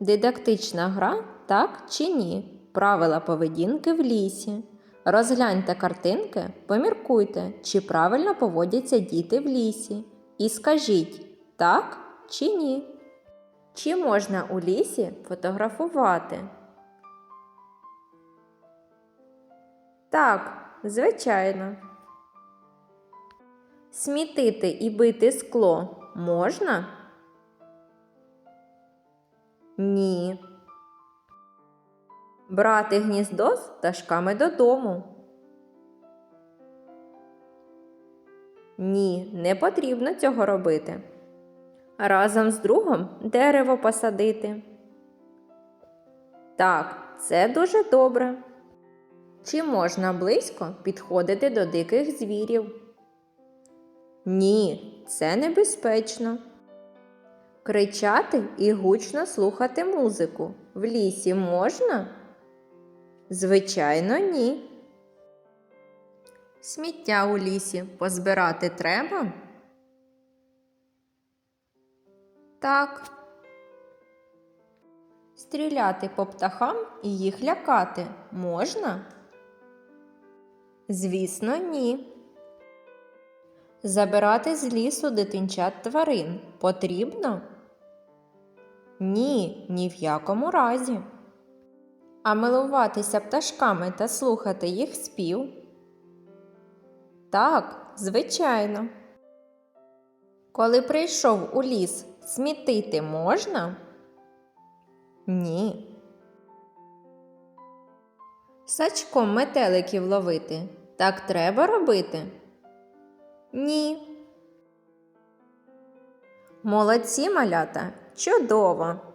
Дидактична гра так чи ні? Правила поведінки в лісі. Розгляньте картинки, поміркуйте, чи правильно поводяться діти в лісі. І скажіть так чи ні. Чи можна у лісі фотографувати? Так, звичайно. Смітити і бити скло можна? Ні. Брати гніздо з пташками додому. Ні, не потрібно цього робити. Разом з другом дерево посадити. Так, це дуже добре. Чи можна близько підходити до диких звірів? Ні, це небезпечно. Кричати і гучно слухати музику в лісі можна? Звичайно, ні. Сміття у лісі позбирати треба? Так. Стріляти по птахам і їх лякати можна? Звісно, ні. Забирати з лісу дитинчат тварин потрібно? Ні, ні в якому разі. А милуватися пташками та слухати їх спів? Так, звичайно. Коли прийшов у ліс, смітити можна? Ні. Сачком метеликів ловити. Так треба робити? Ні. Молодці малята. Чудово!